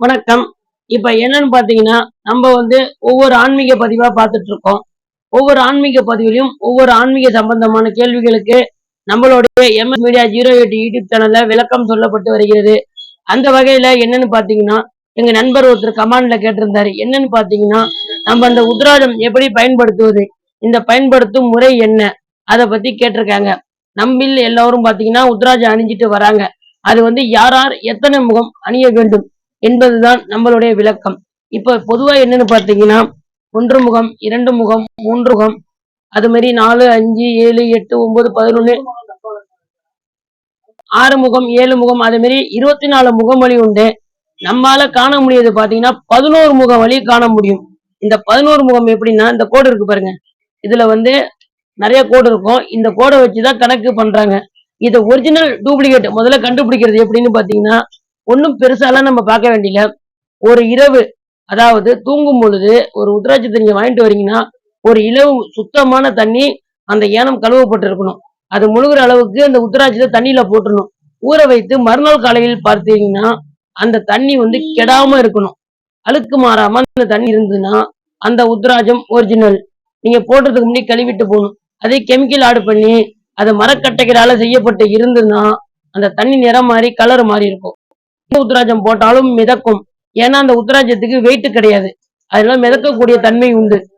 வணக்கம். இப்ப என்னன்னு பாத்தீங்கன்னா நம்ம வந்து ஒவ்வொரு ஆன்மீக பதிவா பார்த்துட்டு இருக்கோம். ஒவ்வொரு ஆன்மீக பதிவிலையும் ஒவ்வொரு ஆன்மீக சம்பந்தமான கேள்விகளுக்கு நம்மளுடைய MS media zero eight YouTube சேனல்ல விளக்கம் சொல்லப்பட்டு வருகிறது. அந்த வகையில என்னன்னு பாத்தீங்கன்னா எங்க நண்பர் ஒருத்தர் கமாண்ட்ல கேட்டிருந்தாரு. என்னன்னு பாத்தீங்கன்னா நம்ம அந்த உத்ராஜம் எப்படி பயன்படுத்துவது இந்த பயன்படுத்தும் முறை என்ன அதை பத்தி கேட்டிருக்காங்க. நம்மில் எல்லோரும் பாத்தீங்கன்னா உத்ராஜம் அணிஞ்சிட்டு வராங்க. அது வந்து யார் யார் எத்தனை முகம் அணிய வேண்டும் என்பதுதான் நம்மளுடைய விளக்கம். இப்ப பொதுவா என்னன்னு பாத்தீங்கன்னா ஒன்று முகம் இரண்டு முகம் மூன்று முகம் அது மாதிரி நாலு அஞ்சு ஏழு எட்டு ஒன்பது பதினொன்னு ஆறு முகம் ஏழு முகம் அதே மாதிரி இருபத்தி நாலு முகமொழி உண்டு. நம்மால காண முடியாது பாத்தீங்கன்னா பதினோரு முகம் வழி காண முடியும். இந்த பதினோரு முகம் எப்படின்னா இந்த கோடு இருக்கு பாருங்க. இதுல வந்து நிறைய கோடு இருக்கும். இந்த கோடை வச்சுதான் கணக்கு பண்றாங்க. இது ஒரிஜினல் டூப்ளிகேட் முதல்ல கண்டுபிடிக்கிறது எப்படின்னு பாத்தீங்கன்னா ஒன்றும் பெருசாலாம் நம்ம பார்க்க வேண்டியல ஒரு இரவு அதாவது தூங்கும் பொழுது ஒரு உத்ராட்சத்தை நீங்க வாங்கிட்டு வரீங்கன்னா ஒரு இலவு சுத்தமான தண்ணி அந்த ஏனம் கழுவப்பட்டு இருக்கணும் அது முழுகிற அளவுக்கு அந்த உத்ராட்சத்தை தண்ணியில போட்டுடணும் ஊற வைத்து மறுநாள் காலையில் பார்த்தீங்கன்னா அந்த தண்ணி வந்து கெடாம இருக்கணும். அழுக்கு மாறாம அந்த தண்ணி இருந்ததுன்னா அந்த உத்ராஜம் ஒரிஜினல் நீங்க போடுறதுக்கு முன்னாடி கழுவிட்டு போகணும். அதே கெமிக்கல் ஆடு பண்ணி அது மரக்கட்டைகளால செய்யப்பட்டு இருந்ததுன்னா அந்த தண்ணி நிறம் மாறி கலர் மாறி இருக்கும். உத்ராஜம் போட்டாலும் மிதக்கும். ஏன்னா அந்த உத்ராஜத்துக்கு வெயிட் கிடையாது. அதனால மிதக்கக்கூடிய தன்மை உண்டு.